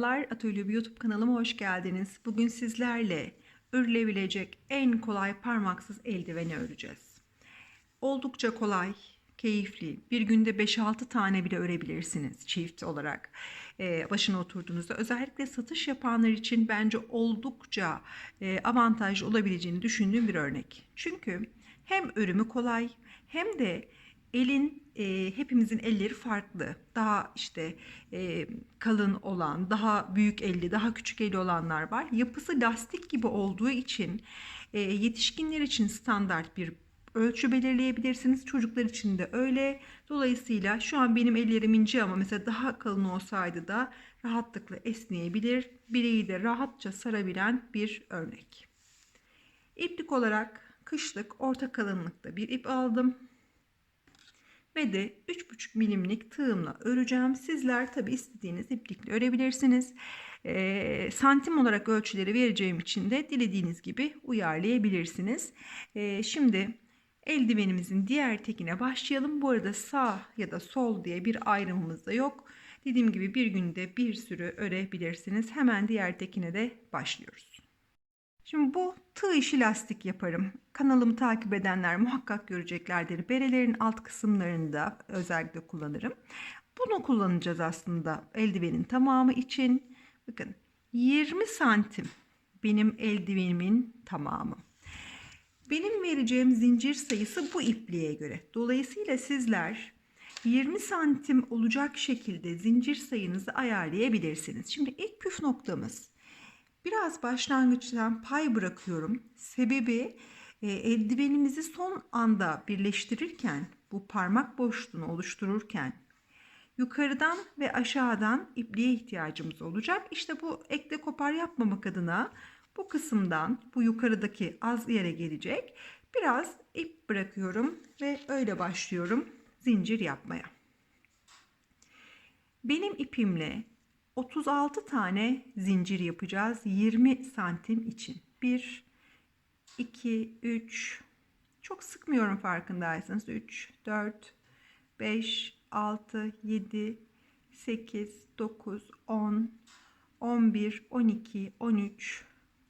Merhabalar Atölye YouTube kanalıma hoş geldiniz. Bugün sizlerle örülebilecek en kolay parmaksız eldiveni öreceğiz. Oldukça kolay, keyifli. Bir günde 5-6 tane bile örebilirsiniz çift olarak. Ee, başına oturduğunuzda özellikle satış yapanlar için bence oldukça e, avantajlı olabileceğini düşündüğüm bir örnek. Çünkü hem örümü kolay hem de elin e, hepimizin elleri farklı. Daha işte e, kalın olan, daha büyük elli, daha küçük eli olanlar var. Yapısı lastik gibi olduğu için e, yetişkinler için standart bir ölçü belirleyebilirsiniz. Çocuklar için de öyle. Dolayısıyla şu an benim ellerim ince ama mesela daha kalın olsaydı da rahatlıkla esneyebilir. Bireyi de rahatça sarabilen bir örnek. İplik olarak kışlık orta kalınlıkta bir ip aldım ve de 3,5 milimlik tığımla öreceğim. Sizler tabi istediğiniz iplikle örebilirsiniz. E, santim olarak ölçüleri vereceğim için de dilediğiniz gibi uyarlayabilirsiniz. E, şimdi eldivenimizin diğer tekine başlayalım. Bu arada sağ ya da sol diye bir ayrımımız da yok. Dediğim gibi bir günde bir sürü örebilirsiniz. Hemen diğer tekine de başlıyoruz. Şimdi bu tığ işi lastik yaparım. Kanalımı takip edenler muhakkak göreceklerdir. Berelerin alt kısımlarında özellikle kullanırım. Bunu kullanacağız aslında eldivenin tamamı için. Bakın 20 santim benim eldivenimin tamamı. Benim vereceğim zincir sayısı bu ipliğe göre. Dolayısıyla sizler 20 santim olacak şekilde zincir sayınızı ayarlayabilirsiniz. Şimdi ilk püf noktamız Biraz başlangıçtan pay bırakıyorum. Sebebi e, eldivenimizi son anda birleştirirken, bu parmak boşluğunu oluştururken yukarıdan ve aşağıdan ipliğe ihtiyacımız olacak. İşte bu ekle kopar yapmamak adına bu kısımdan bu yukarıdaki az yere gelecek. Biraz ip bırakıyorum ve öyle başlıyorum zincir yapmaya. Benim ipimle 36 tane zincir yapacağız 20 santim için. 1 2 3 çok sıkmıyorum farkındaysanız 3 4 5 6 7 8 9 10 11 12 13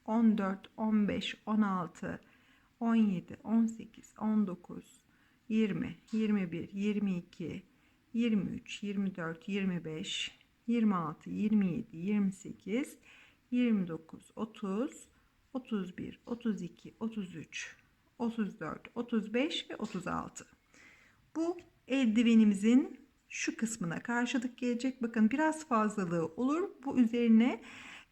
14 15 16 17 18 19 20 21 22 23 24 25 26, 27, 28, 29, 30, 31, 32, 33, 34, 35 ve 36. Bu eldivenimizin şu kısmına karşılık gelecek. Bakın biraz fazlalığı olur. Bu üzerine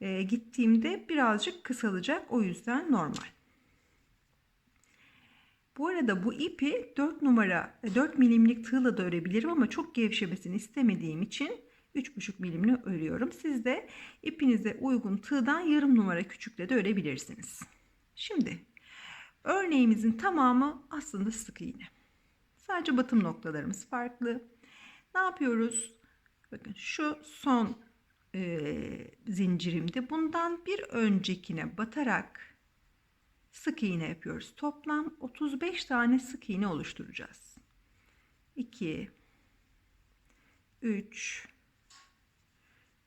e, gittiğimde birazcık kısalacak. O yüzden normal. Bu arada bu ipi 4 numara 4 milimlik tığla da örebilirim ama çok gevşemesini istemediğim için 3,5 milimle örüyorum. Siz de ipinize uygun tığdan yarım numara küçükle de örebilirsiniz. Şimdi örneğimizin tamamı aslında sık iğne. Sadece batım noktalarımız farklı. Ne yapıyoruz? Bakın şu son e, zincirimde bundan bir öncekine batarak sık iğne yapıyoruz. Toplam 35 tane sık iğne oluşturacağız. 2 3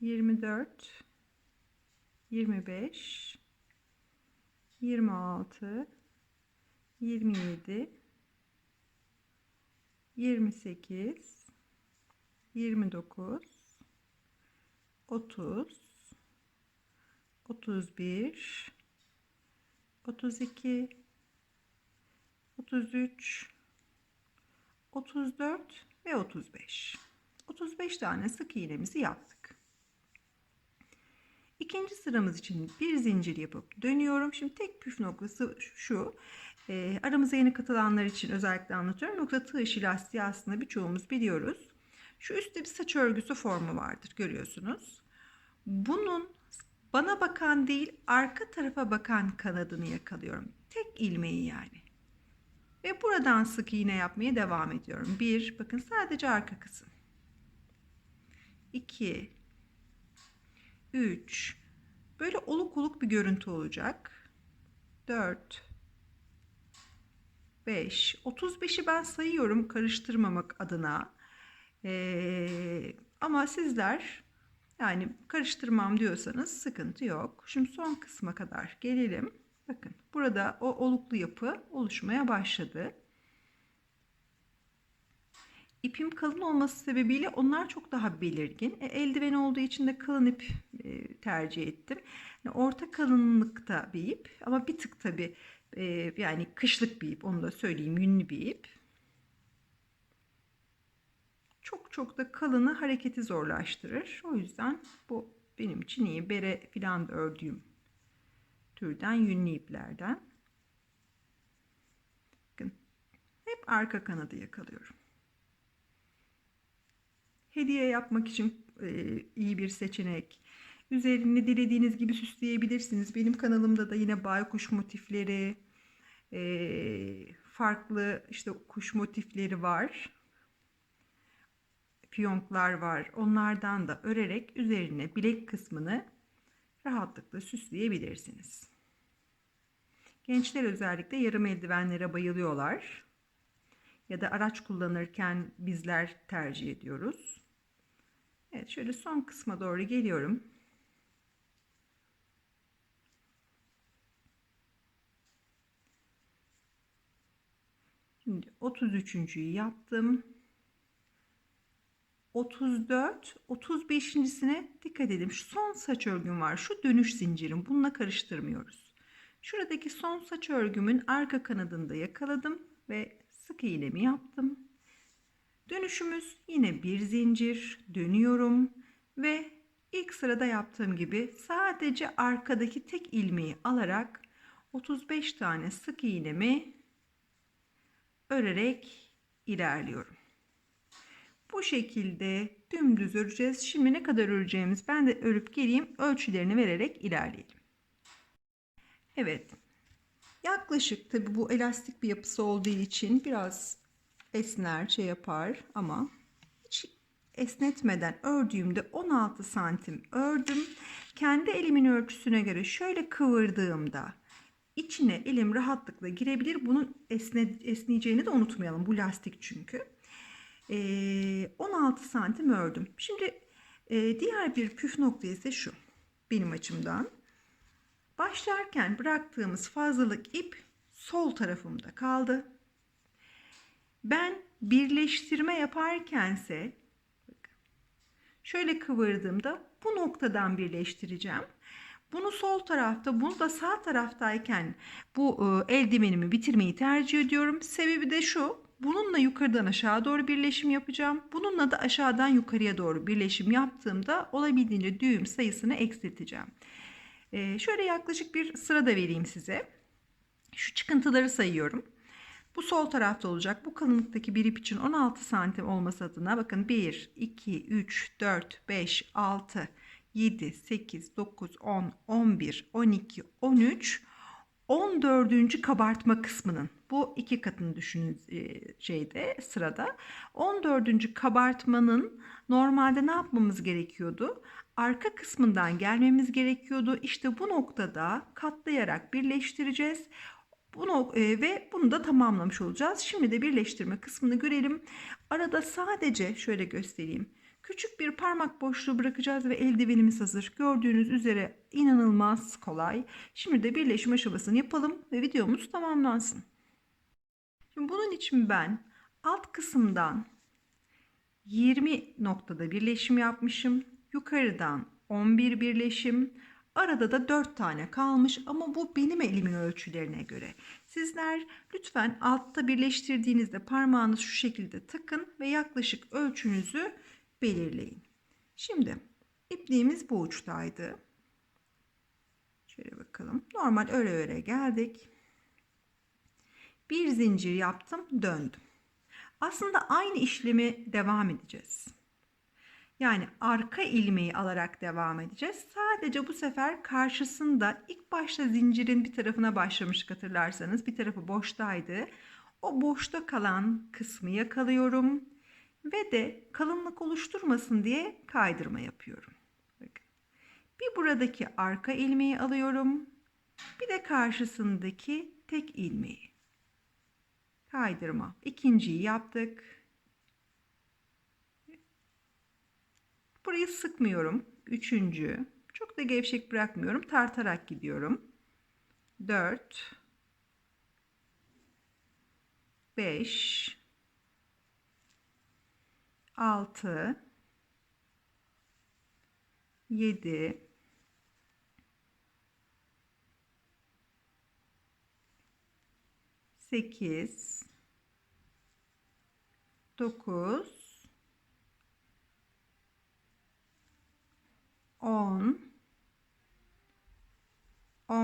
24 25 26 27 28 29 30 31 32 33 34 ve 35. 35 tane sık iğnemizi yaptık. İkinci sıramız için bir zincir yapıp dönüyorum. Şimdi tek püf noktası şu. E, aramıza yeni katılanlar için özellikle anlatıyorum. Yoksa tığ işi lastiği aslında birçoğumuz biliyoruz. Şu üstte bir saç örgüsü formu vardır görüyorsunuz. Bunun bana bakan değil arka tarafa bakan kanadını yakalıyorum. Tek ilmeği yani. Ve buradan sık iğne yapmaya devam ediyorum. Bir, bakın sadece arka kısım. 2 3 böyle oluk oluk bir görüntü olacak. 4 5 35'i ben sayıyorum karıştırmamak adına. Ee, ama sizler yani karıştırmam diyorsanız sıkıntı yok. Şimdi son kısma kadar gelelim. Bakın burada o oluklu yapı oluşmaya başladı. İpim kalın olması sebebiyle onlar çok daha belirgin. E, eldiven olduğu için de kalın ip e, tercih ettim. Yani orta kalınlıkta bir ip ama bir tık tabi e, yani kışlık bir ip onu da söyleyeyim yünlü bir ip. Çok çok da kalını hareketi zorlaştırır. O yüzden bu benim için iyi. Bere filan da ördüğüm türden yünlü iplerden. Bakın hep arka kanadı yakalıyorum. Hediye yapmak için e, iyi bir seçenek. Üzerini dilediğiniz gibi süsleyebilirsiniz. Benim kanalımda da yine baykuş motifleri, e, farklı işte kuş motifleri var. Fiyonklar var. Onlardan da örerek üzerine bilek kısmını rahatlıkla süsleyebilirsiniz. Gençler özellikle yarım eldivenlere bayılıyorlar. Ya da araç kullanırken bizler tercih ediyoruz. Evet şöyle son kısma doğru geliyorum. Şimdi 33.'yü yaptım. 34, 35.sine dikkat edin. Şu son saç örgüm var. Şu dönüş zincirim. Bununla karıştırmıyoruz. Şuradaki son saç örgümün arka kanadında yakaladım ve sık iğnemi yaptım. Dönüşümüz yine bir zincir dönüyorum ve ilk sırada yaptığım gibi sadece arkadaki tek ilmeği alarak 35 tane sık iğnemi örerek ilerliyorum. Bu şekilde dümdüz öreceğiz. Şimdi ne kadar öreceğimiz ben de örüp geleyim ölçülerini vererek ilerleyelim. Evet. Yaklaşık tabi bu elastik bir yapısı olduğu için biraz esner şey yapar ama hiç esnetmeden ördüğümde 16 santim ördüm. Kendi elimin ölçüsüne göre şöyle kıvırdığımda içine elim rahatlıkla girebilir. Bunun esne, esneyeceğini de unutmayalım. Bu lastik çünkü. Ee, 16 santim ördüm. Şimdi e, diğer bir püf nokta ise şu benim açımdan. Başlarken bıraktığımız fazlalık ip sol tarafımda kaldı. Ben birleştirme yaparkense şöyle kıvırdığımda bu noktadan birleştireceğim. Bunu sol tarafta, bunu da sağ taraftayken bu e, eldivenimi bitirmeyi tercih ediyorum. Sebebi de şu. Bununla yukarıdan aşağı doğru birleşim yapacağım. Bununla da aşağıdan yukarıya doğru birleşim yaptığımda olabildiğince düğüm sayısını eksilteceğim. E, şöyle yaklaşık bir sıra da vereyim size. Şu çıkıntıları sayıyorum. Bu sol tarafta olacak. Bu kalınlıktaki bir ip için 16 santim olması adına bakın 1, 2, 3, 4, 5, 6, 7, 8, 9, 10, 11, 12, 13, 14. kabartma kısmının bu iki katını düşünün e, şeyde sırada 14. kabartmanın normalde ne yapmamız gerekiyordu? Arka kısmından gelmemiz gerekiyordu. İşte bu noktada katlayarak birleştireceğiz. Bunu e, ve bunu da tamamlamış olacağız. Şimdi de birleştirme kısmını görelim. Arada sadece şöyle göstereyim. Küçük bir parmak boşluğu bırakacağız ve eldivenimiz hazır. Gördüğünüz üzere inanılmaz kolay. Şimdi de birleşim aşamasını yapalım ve videomuz tamamlansın. Şimdi bunun için ben alt kısımdan 20 noktada birleşim yapmışım. Yukarıdan 11 birleşim, Arada da 4 tane kalmış ama bu benim elimin ölçülerine göre. Sizler lütfen altta birleştirdiğinizde parmağınız şu şekilde takın ve yaklaşık ölçünüzü belirleyin. Şimdi ipliğimiz bu uçtaydı. Şöyle bakalım. Normal öre öre geldik. Bir zincir yaptım, döndüm. Aslında aynı işlemi devam edeceğiz. Yani arka ilmeği alarak devam edeceğiz. Sadece bu sefer karşısında ilk başta zincirin bir tarafına başlamıştık hatırlarsanız. Bir tarafı boştaydı. O boşta kalan kısmı yakalıyorum. Ve de kalınlık oluşturmasın diye kaydırma yapıyorum. Bir buradaki arka ilmeği alıyorum. Bir de karşısındaki tek ilmeği. Kaydırma. İkinciyi yaptık. Burayı sıkmıyorum. Üçüncü. Çok da gevşek bırakmıyorum. Tartarak gidiyorum. Dört. Beş. Altı. Yedi. 8 9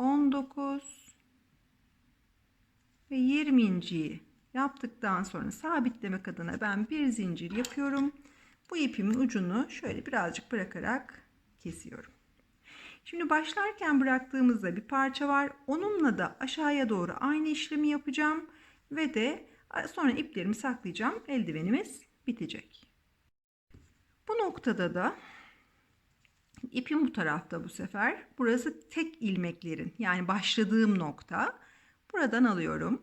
19 ve 20. yaptıktan sonra sabitlemek adına ben bir zincir yapıyorum. Bu ipimin ucunu şöyle birazcık bırakarak kesiyorum. Şimdi başlarken bıraktığımızda bir parça var. Onunla da aşağıya doğru aynı işlemi yapacağım ve de sonra iplerimi saklayacağım. Eldivenimiz bitecek. Bu noktada da İpim bu tarafta bu sefer. Burası tek ilmeklerin yani başladığım nokta. Buradan alıyorum.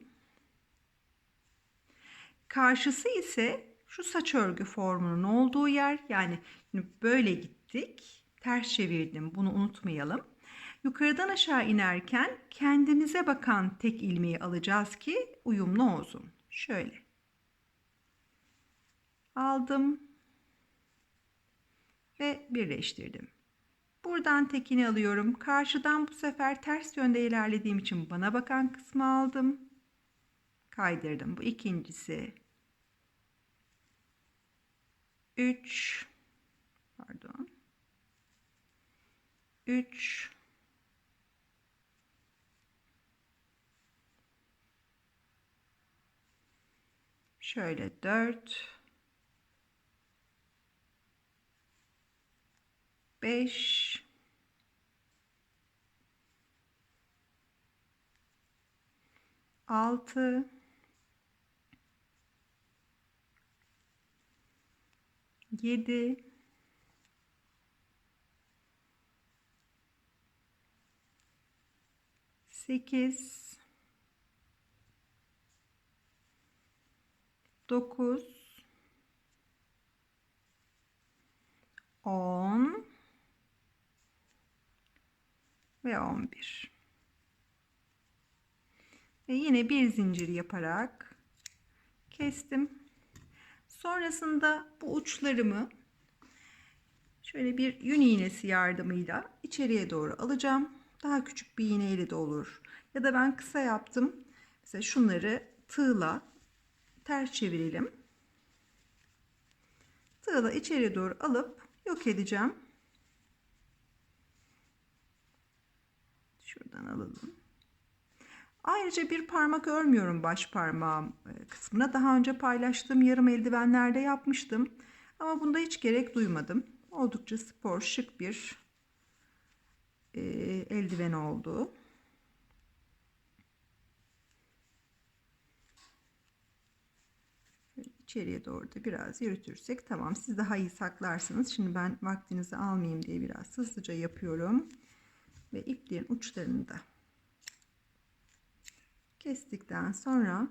Karşısı ise şu saç örgü formunun olduğu yer. Yani böyle gittik. Ters çevirdim. Bunu unutmayalım. Yukarıdan aşağı inerken kendimize bakan tek ilmeği alacağız ki uyumlu olsun. Şöyle. Aldım ve birleştirdim. Buradan tekini alıyorum. Karşıdan bu sefer ters yönde ilerlediğim için bana bakan kısmı aldım. Kaydırdım. Bu ikincisi. 3 pardon. 3 Şöyle 4 5 6 7 8 9 10 ve 11. Ve yine bir zincir yaparak kestim. Sonrasında bu uçlarımı şöyle bir yün iğnesi yardımıyla içeriye doğru alacağım. Daha küçük bir iğneyle de olur. Ya da ben kısa yaptım. Mesela şunları tığla ters çevirelim. Tığla içeri doğru alıp yok edeceğim. Şuradan alalım. Ayrıca bir parmak örmüyorum baş parmağım e, kısmına. Daha önce paylaştığım yarım eldivenlerde yapmıştım. Ama bunda hiç gerek duymadım. Oldukça spor, şık bir e, eldiven oldu. İçeriye doğru da biraz yürütürsek tamam. Siz daha iyi saklarsınız. Şimdi ben vaktinizi almayayım diye biraz hızlıca yapıyorum ve ipliğin uçlarını da kestikten sonra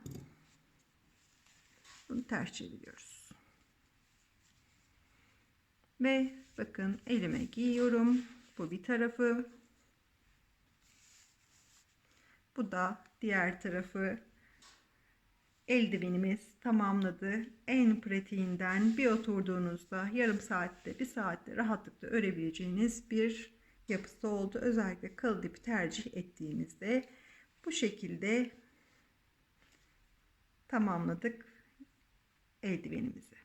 bunu ters çeviriyoruz. Ve bakın elime giyiyorum. Bu bir tarafı. Bu da diğer tarafı. Eldivenimiz tamamladı. En pratiğinden bir oturduğunuzda yarım saatte, bir saatte rahatlıkla örebileceğiniz bir yapısı oldu. Özellikle kıl dipi tercih ettiğimizde bu şekilde tamamladık eldivenimizi.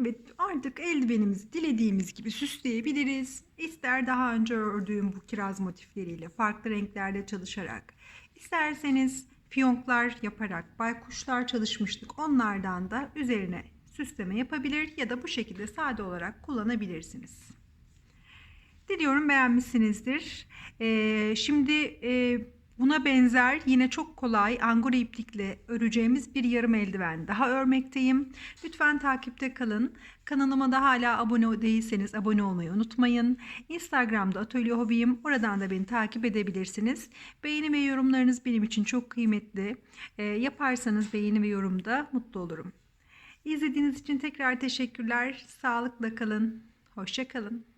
Evet artık eldivenimizi dilediğimiz gibi süsleyebiliriz. İster daha önce ördüğüm bu kiraz motifleriyle farklı renklerde çalışarak, isterseniz fiyonklar yaparak baykuşlar çalışmıştık. Onlardan da üzerine süsleme yapabilir ya da bu şekilde sade olarak kullanabilirsiniz. Diliyorum beğenmişsinizdir. Ee, şimdi e, buna benzer yine çok kolay angora iplikle öreceğimiz bir yarım eldiven daha örmekteyim. Lütfen takipte kalın. Kanalıma da hala abone değilseniz abone olmayı unutmayın. Instagram'da Atölye Hobiyim. Oradan da beni takip edebilirsiniz. Beğeni ve yorumlarınız benim için çok kıymetli. Ee, yaparsanız beğeni ve yorumda mutlu olurum. İzlediğiniz için tekrar teşekkürler. Sağlıkla kalın. Hoşça kalın.